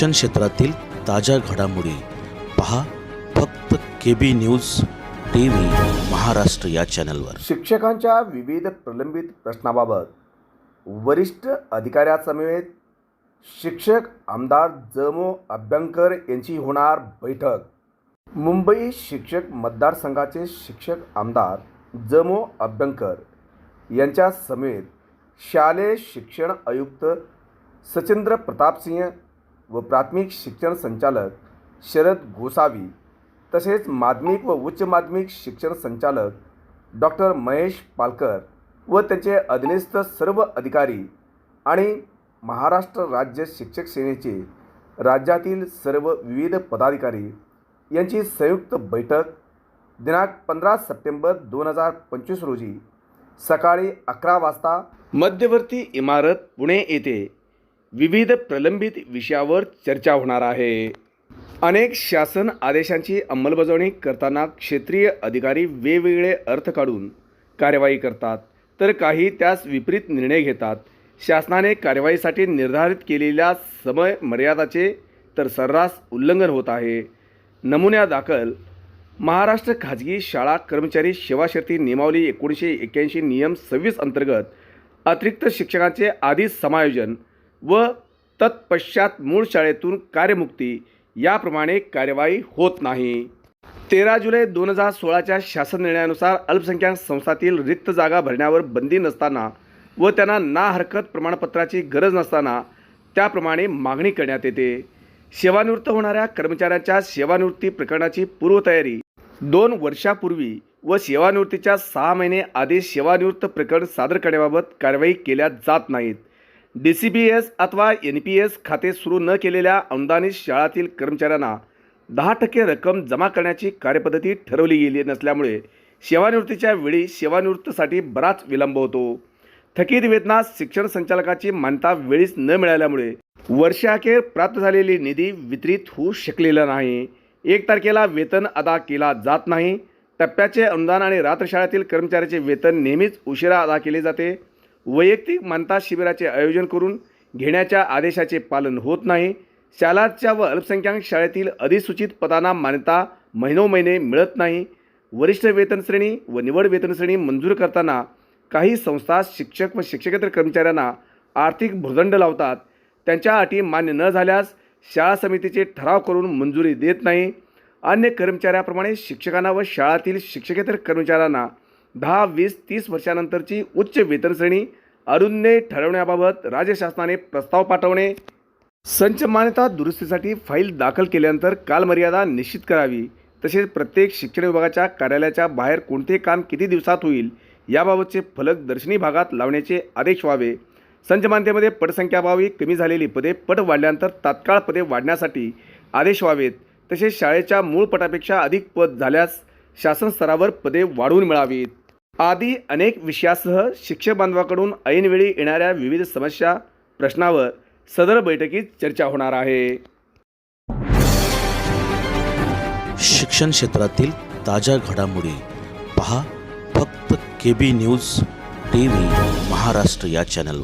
शिक्षण क्षेत्रातील ताज्या घडामोडी पहा फक्त K B news T V Maharashtra या चॅनलवर. शिक्षकांच्या विविध प्रलंबित प्रश्नाबाबत वरिष्ठ अधिकाऱ्यासमवेत शिक्षक आमदार जमो अभ्यंकर यांची होणार बैठक. मुंबई शिक्षक मतदारसंघाचे शिक्षक आमदार जमो अभ्यंकर यांच्या समेत शालेय शिक्षण आयुक्त सचिंद्र प्रतापसिंह व प्राथमिक शिक्षण संचालक शरद गोसावी तसेच माध्यमिक व उच्च माध्यमिक शिक्षण संचालक डॉक्टर महेश पालकर व त्यांचे अधीनस्थ सर्व अधिकारी आणि महाराष्ट्र राज्य शिक्षक सेनेचे राज्यातील सर्व विविध पदाधिकारी यांची संयुक्त बैठक दिनांक पंधरा सप्टेंबर दोन हजार पंचवीस रोजी सकाळी अकरा वाजता मध्यवर्ती इमारत पुणे येथे विविध प्रलंबित विषयावर चर्चा होणार आहे. अनेक शासन आदेशांची अंमलबजावणी करताना क्षेत्रीय अधिकारी वेगवेगळे अर्थ काढून कार्यवाही करतात तर काही त्यास विपरीत निर्णय घेतात. शासनाने कार्यवाहीसाठी निर्धारित केलेल्या समय मर्यादाचे तर सर्रास उल्लंघन होत आहे. नमुन्यादाखल महाराष्ट्र खाजगी शाळा कर्मचारी सेवाशर्ती नियमावली एकोणीसशे एक्क्याऐंशी नियम सव्वीस अंतर्गत अतिरिक्त शिक्षकांचे आधी समायोजन व तत्पश्चात मूळ शाळेतून कार्यमुक्ती याप्रमाणे कार्यवाही होत नाही. तेरा जुलै दोन हजार सोळाच्या शासन निर्णयानुसार अल्पसंख्याक संस्थातील रिक्त जागा भरण्यावर बंदी नसताना व त्यांना ना हरकत प्रमाणपत्राची गरज नसताना त्याप्रमाणे मागणी करण्यात येते. सेवानिवृत्त होणाऱ्या कर्मचाऱ्यांच्या सेवानिवृत्ती प्रकरणाची पूर्वतयारी दोन वर्षापूर्वी व सेवानिवृत्तीच्या सहा महिने आधी सेवानिवृत्त प्रकरण सादर करण्याबाबत कारवाई केल्या जात नाहीत. डी सी बी एस अथवा एन पी एस खाते सुरू न केलेल्या अनुदानित शाळातील कर्मचाऱ्यांना दहा टक्के रक्कम जमा करण्याची कार्यपद्धती ठरवली गेली नसल्यामुळे सेवानिवृत्तीच्या वेळी सेवानिवृत्तीसाठी बराच विलंब होतो. थकीत वेतनात शिक्षण संचालकाची मान्यता वेळीच न मिळाल्यामुळे वर्षाखेर प्राप्त झालेली निधी वितरित होऊ शकलेला नाही. एक तारखेला वेतन अदा केला जात नाही. टप्प्याचे अनुदान आणि रात्रशाळेतील कर्मचाऱ्याचे वेतन नेहमीच उशिरा अदा केले जाते. वैयक्तिक मानता शिबिराचे आयोजन करून घेण्याच्या आदेशाचे पालन होत नाही. शालाच्या व अल्पसंख्याक शाळेतील अधिसूचित पदांना मान्यता महिनोमहिने मिळत नाही. वरिष्ठ वेतन श्रेणी व निवड वेतनश्रेणी मंजूर करताना काही संस्था शिक्षक व शिक्षकेतर कर्मचाऱ्यांना आर्थिक भुर्दंड लावतात. त्यांच्या अटी मान्य न झाल्यास शाळा समितीचे ठराव करून मंजुरी देत नाही. अन्य कर्मचाऱ्याप्रमाणे शिक्षकांना व शाळातील शिक्षकेतर कर्मचाऱ्यांना दहा वीस तीस वर्षानंतरची उच्च वेतनश्रेणी अरुण्य ठरवण्याबाबत राज्य शासनाने प्रस्ताव पाठवणे. संच मान्यता दुरुस्तीसाठी फाईल दाखल केल्यानंतर कालमर्यादा निश्चित करावी. तसेच प्रत्येक शिक्षण विभागाच्या कार्यालयाच्या बाहेर कोणते काम किती दिवसात होईल याबाबतचे फलक दर्शनी भागात लावण्याचे आदेश व्हावे. संच मान्यतेमध्ये पटसंख्याभावी कमी झालेली पदे पट वाढल्यानंतर तात्काळ पदे वाढण्यासाठी आदेश व्हावेत. तसेच शाळेच्या मूळ पटापेक्षा अधिक पद झाल्यास शासन स्तरावर पदे वाढवून मिळावीत. आदी अनेक विषयासह शिक्षक बांधवाकडून ऐनवेळी येणाऱ्या विविध समस्या प्रश्नावर सदर बैठकीत चर्चा होणार आहे. शिक्षण क्षेत्रातील ताज्या घडामोडी पहा फक्त K B news T V Maharashtra या चॅनलवर